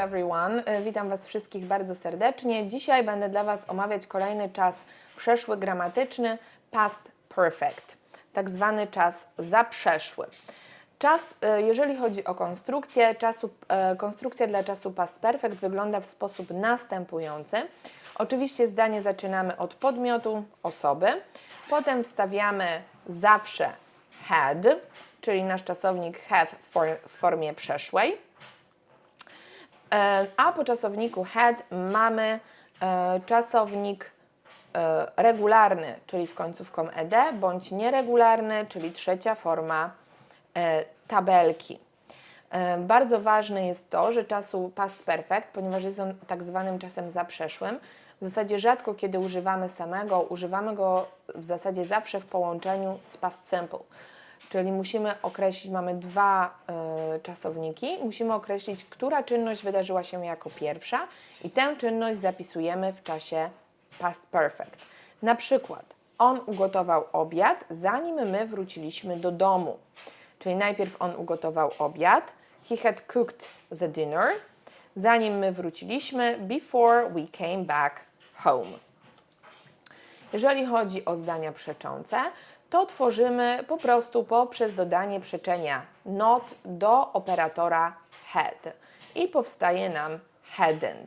everyone. E, Witam Was wszystkich bardzo serdecznie. Dzisiaj będę dla Was omawiać kolejny czas przeszły gramatyczny, past perfect, tak zwany czas zaprzeszły. Czas, e, jeżeli chodzi o konstrukcję, czasu, e, konstrukcja dla czasu past perfect wygląda w sposób następujący. Oczywiście zdanie zaczynamy od podmiotu osoby, potem wstawiamy zawsze had, czyli nasz czasownik have w for- w formie przeszłej. E, A po czasowniku had mamy e, czasownik e, regularny, czyli z końcówką ed, bądź nieregularny, czyli trzecia forma tabelki. Bardzo ważne jest to, że czasu past perfect, ponieważ jest on tak zwanym czasem zaprzeszłym, w zasadzie rzadko kiedy używamy samego, używamy go w zasadzie zawsze w połączeniu z past simple. Czyli musimy określić, mamy dwa y, czasowniki, musimy określić, która czynność wydarzyła się jako pierwsza i tę czynność zapisujemy w czasie past perfect. Na przykład, on ugotował obiad, zanim my wróciliśmy do domu. Czyli najpierw on ugotował obiad, he had cooked the dinner, zanim my wróciliśmy, before we came back home. Jeżeli chodzi o zdania przeczące, to tworzymy po prostu poprzez dodanie przeczenia not do operatora had i powstaje nam hadn't.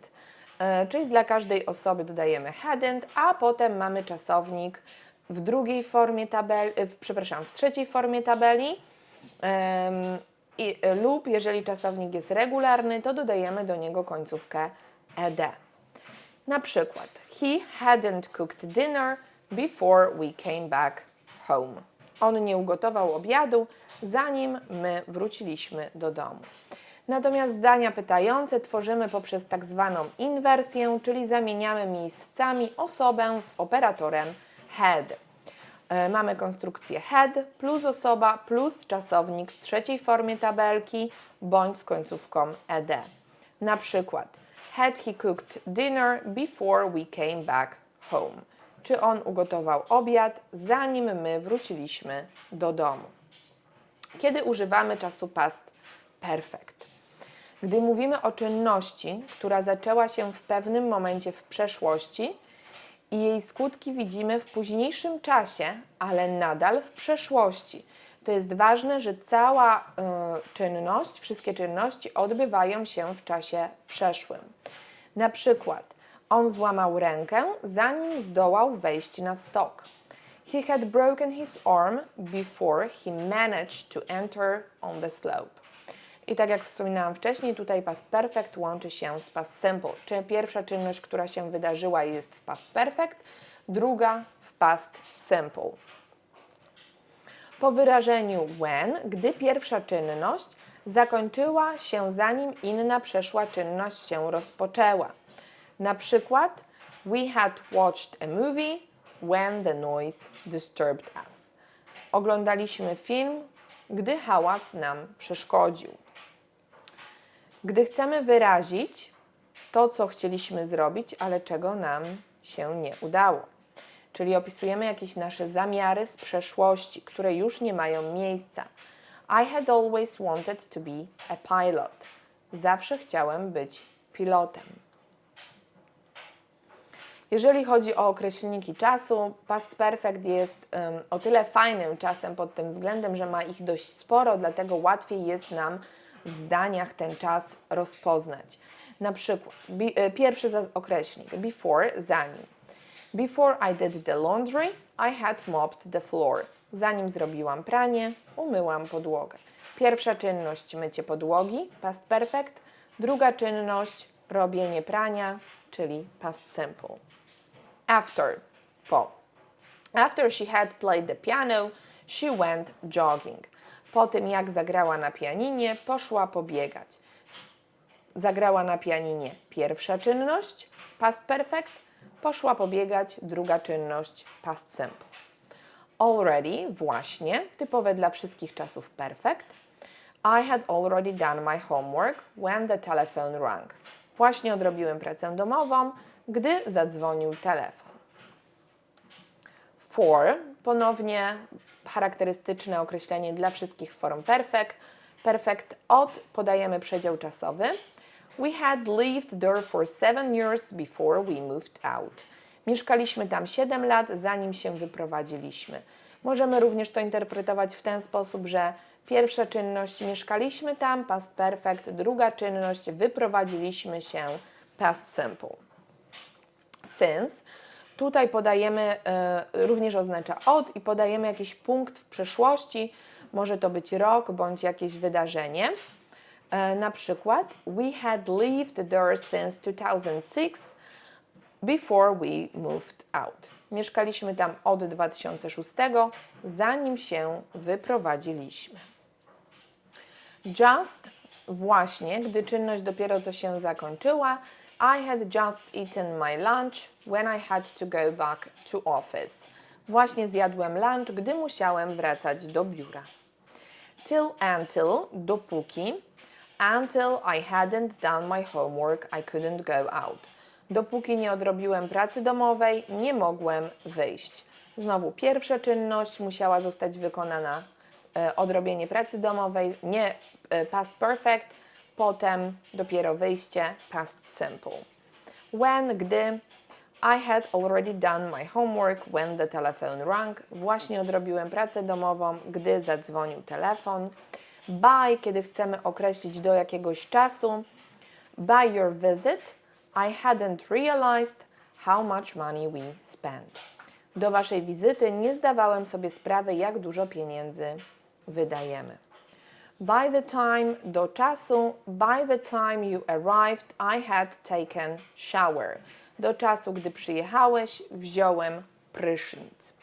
E, Czyli dla każdej osoby dodajemy hadn't, a potem mamy czasownik w drugiej formie tabeli, e, przepraszam, w trzeciej formie tabeli. Em, i, e, lub jeżeli czasownik jest regularny, to dodajemy do niego końcówkę ed. Na przykład, he hadn't cooked dinner before we came back home. On nie ugotował obiadu, zanim my wróciliśmy do domu. Natomiast zdania pytające tworzymy poprzez tak zwaną inwersję, czyli zamieniamy miejscami osobę z operatorem had. E, Mamy konstrukcję had plus osoba plus czasownik w trzeciej formie tabelki bądź z końcówką ed. Na przykład had he cooked dinner before we came back home? Czy on ugotował obiad zanim my wróciliśmy do domu? Kiedy używamy czasu past perfect? Gdy mówimy o czynności, która zaczęła się w pewnym momencie w przeszłości i jej skutki widzimy w późniejszym czasie, ale nadal w przeszłości. To jest ważne, że cała y, czynność, wszystkie czynności odbywają się w czasie przeszłym. Na przykład, on złamał rękę, zanim zdołał wejść na stok. He had broken his arm before he managed to enter on the slope. I tak jak wspominałam wcześniej, tutaj past perfect łączy się z past simple. Czyli pierwsza czynność, która się wydarzyła jest w past perfect, druga w past simple. Po wyrażeniu when, gdy pierwsza czynność zakończyła się zanim inna przeszła czynność się rozpoczęła. Na przykład, we had watched a movie when the noise disturbed us. Oglądaliśmy film, gdy hałas nam przeszkodził. Gdy chcemy wyrazić to, co chcieliśmy zrobić, ale czego nam się nie udało. Czyli opisujemy jakieś nasze zamiary z przeszłości, które już nie mają miejsca. I had always wanted to be a pilot. Zawsze chciałem być pilotem. Jeżeli chodzi o określniki czasu, past perfect jest um, o tyle fajnym czasem pod tym względem, że ma ich dość sporo, dlatego łatwiej jest nam w zdaniach ten czas rozpoznać. Na przykład, e, pierwszy określnik, before, zanim. Before I did the laundry, I had mopped the floor. Zanim zrobiłam pranie, umyłam podłogę. Pierwsza czynność mycie podłogi, past perfect. Druga czynność robienie prania, czyli past simple. After, po. After she had played the piano, she went jogging. Po tym jak zagrała na pianinie, poszła pobiegać. Zagrała na pianinie pierwsza czynność, past perfect, poszła pobiegać druga czynność, past simple. Already, właśnie, typowe dla wszystkich czasów perfect. I had already done my homework when the telephone rang. Właśnie odrobiłem pracę domową, gdy zadzwonił telefon. For, ponownie charakterystyczne określenie dla wszystkich form perfect. Perfect od podajemy przedział czasowy. We had lived there for seven years before we moved out. Mieszkaliśmy tam 7 lat, zanim się wyprowadziliśmy. Możemy również to interpretować w ten sposób, że pierwsza czynność mieszkaliśmy tam, past perfect, druga czynność wyprowadziliśmy się, past simple. Since tutaj podajemy, e, również oznacza od i podajemy jakiś punkt w przeszłości, może to być rok bądź jakieś wydarzenie. E, na przykład, we had lived there since 2006 before we moved out. Mieszkaliśmy tam od 2006, zanim się wyprowadziliśmy. Just właśnie, gdy czynność dopiero co się zakończyła. I had just eaten my lunch when I had to go back to office. Właśnie zjadłem lunch, gdy musiałem wracać do biura. Till until, dopóki. Until I hadn't done my homework, I couldn't go out. Dopóki nie odrobiłem pracy domowej, nie mogłem wyjść. Znowu pierwsza czynność musiała zostać wykonana, e, odrobienie pracy domowej, nie e, past perfect, potem dopiero wyjście past simple. When, gdy I had already done my homework when the telephone rang. Właśnie odrobiłem pracę domową, gdy zadzwonił telefon. By, kiedy chcemy określić do jakiegoś czasu. By your visit, I hadn't realized how much money we spent. Do waszej wizyty nie zdawałem sobie sprawy, jak dużo pieniędzy wydajemy. By the time, do czasu, by the time you arrived, I had taken shower. Do czasu, gdy przyjechałeś, wziąłem prysznic.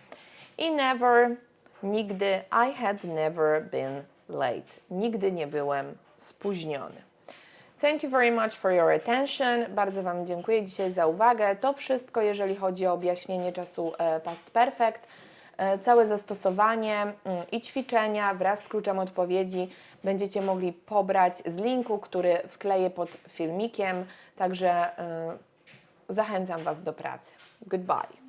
I never, nigdy, I had never been late. Nigdy nie byłem spóźniony. Thank you very much for your attention. Bardzo Wam dziękuję dzisiaj za uwagę. To wszystko, jeżeli chodzi o objaśnienie czasu e, past perfect. E, Całe zastosowanie mm, i ćwiczenia wraz z kluczem odpowiedzi będziecie mogli pobrać z linku, który wkleję pod filmikiem. Także e, zachęcam Was do pracy. Goodbye.